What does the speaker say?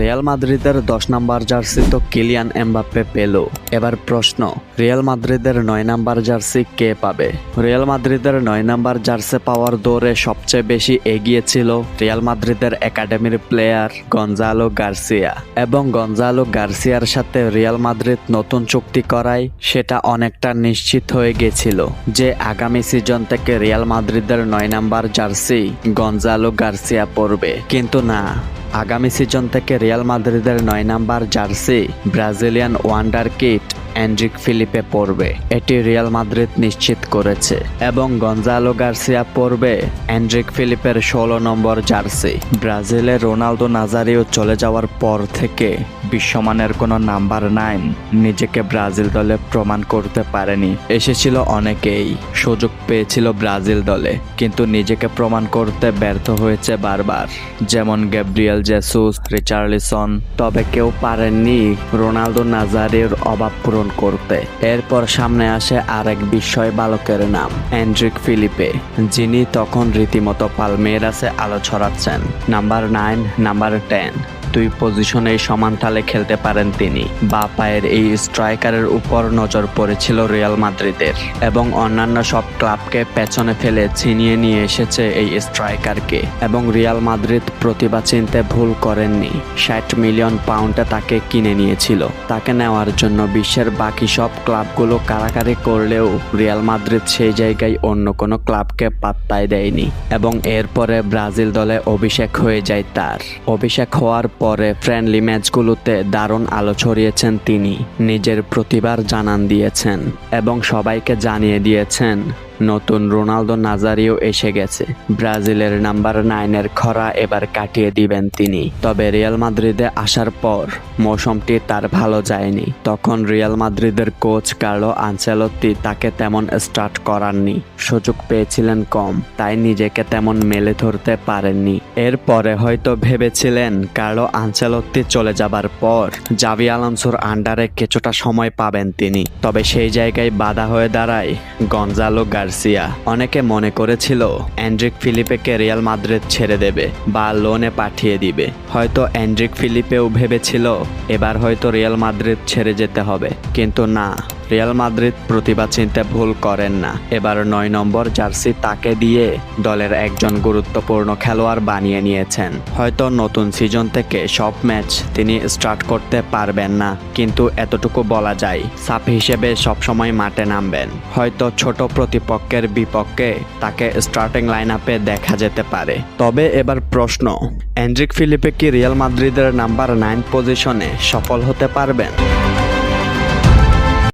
Real মাদ্রিদের দশ number jersey তো কিলিয়ান এমবাপ্পে পেল। এবার প্রশ্ন, রিয়াল মাদ্রিদের নয় নাম্বার জার্সি কে পাবে? রিয়াল মাদ্রিদের নয় নাম্বার জার্সি পাওয়ার দৌড়ে সবচেয়ে বেশি এগিয়ে ছিল রিয়াল মাদ্রিদের একাডেমির প্লেয়ার গঞ্জালো গার্সিয়া। এবং গঞ্জালো গার্সিয়ার সাথে রিয়াল মাদ্রিদ নতুন চুক্তি করায় সেটা অনেকটা নিশ্চিত হয়ে গেছিল যে আগামী সিজন থেকে রিয়াল মাদ্রিদের নয় নাম্বার জার্সি গঞ্জালো গার্সিয়া পড়বে কিন্তু না আগামী সিজন থেকে রিয়াল মাদ্রিদের নয় number jersey Brazilian wonder kid Endrick Felipe পড়বে। এটি রিয়াল মাদ্রিদ নিশ্চিত করেছে। এবং গঞ্জালো গার্সিয়া পড়বে অ্যান্ড্রিক ফিলিপের ষোলো নম্বর জার্সি। ব্রাজিলের রোনালদো নাজারিও চলে যাওয়ার পর থেকে বিশ্বমানের কোনো নাম্বার নাইন নিজেকে ব্রাজিল দলে প্রমাণ করতে পারেনি। এসেছিল অনেকেই। সুযোগ পেয়েছিল ব্রাজিল দলে, কিন্তু নিজেকে প্রমাণ করতে ব্যর্থ হয়েছে বারবার। যেমন গ্যাব্রিয়েল জেসুস, রিচার্লিসন। তবে কেউ পারেননি রোনালদো নাজারির অভাব পূরণ করতে। এরপর সামনে আসে আরেক বিস্ময় বালকের নাম অ্যান্ড্রিক ফিলিপে, যিনি তখন রীতিমতো পালমেরাসে আলো ছড়াচ্ছেন। Number nine, number ten. দুই পজিশনে সমান তালে খেলতে পারেন তিনি। বা পায়ের এই স্ট্রাইকারের উপর নজর পড়েছিল রিয়াল মাদ্রিদের। এবং অন্যান্য সব ক্লাবকে পেছনে ফেলে ছিনিয়ে নিয়ে এসেছে এই স্ট্রাইকারকে। এবং রিয়াল মাদ্রিদ প্রতিভা চিনতে ভুল করেননি। ষাট মিলিয়ন পাউন্ডে তাকে কিনে নিয়েছিল। তাকে নেওয়ার জন্য বিশ্বের বাকি সব ক্লাবগুলো কারাকারি করলেও রিয়াল মাদ্রিদ সেই জায়গায় অন্য কোনো ক্লাবকে পাত্তায় দেয়নি। এবং এরপরে ব্রাজিল দলে অভিষেক হয়ে যায় তার। অভিষেক হওয়ার পরে ফ্রেন্ডলি ম্যাচগুলোতে দারুণ আলো ছড়িয়েছেন তিনি। নিজের প্রতিবার জানান দিয়েছেন এবং সবাইকে জানিয়ে দিয়েছেন। নতুন রোনালদো নাজারিও এসে গেছে। ব্রাজিলের নাম্বার নাইনের খরা এবার কাটিয়ে দিবেন তিনি। তবে রিয়াল মাদ্রিদে আসার পর মৌসুমটি তার ভালো যায়নি। তখন রিয়াল মাদ্রিদের কোচ কার্লো আনচেলত্তি তাকে তেমন স্টার্ট করাননি। সুযোগ পেয়েছিলেন কম, তাই নিজেকে তেমন মেলে ধরতে পারেননি। এরপরে হয়তো ভেবেছিলেন কার্লো আনচেলত্তি চলে যাবার পর জাভি আলানসোর আন্ডারে কিছুটা সময় পাবেন তিনি। তবে সেই জায়গায় বাধা হয়ে দাঁড়ায় গঞ্জালো গার্সিয়া অনেকে মনে করেছিল অ্যান্ড্রিক ফিলিপেকে রিয়াল মাদ্রিদ ছেড়ে দেবে বা লোনে পাঠিয়ে দিবে। হয়তো অ্যান্ড্রিক ফিলিপেও ভেবেছিল, এবার হয়তো রিয়াল মাদ্রিদ ছেড়ে যেতে হবে। কিন্তু না। রিয়াল মাদ্রিদ প্রতিভা চিনতে ভুল করেন না। এবার নয় নম্বর জার্সি তাকে দিয়ে দলের একজন গুরুত্বপূর্ণ খেলোয়াড় বানিয়ে নিয়েছেন। হয়তো নতুন সিজন থেকে সব ম্যাচ তিনি স্টার্ট করতে পারবেন না, কিন্তু এতটুকু বলা যায় সাপ হিসেবে সবসময় মাঠে নামবেন। হয়তো ছোট প্রতিপক্ষের বিপক্ষে তাকে স্টার্টিং লাইন আপে দেখা যেতে পারে। তবে এবার প্রশ্ন অ্যান্ড্রিক ফিলিপে কি রিয়াল মাদ্রিদের নাম্বার নাইন পজিশনে সফল হতে পারবেন?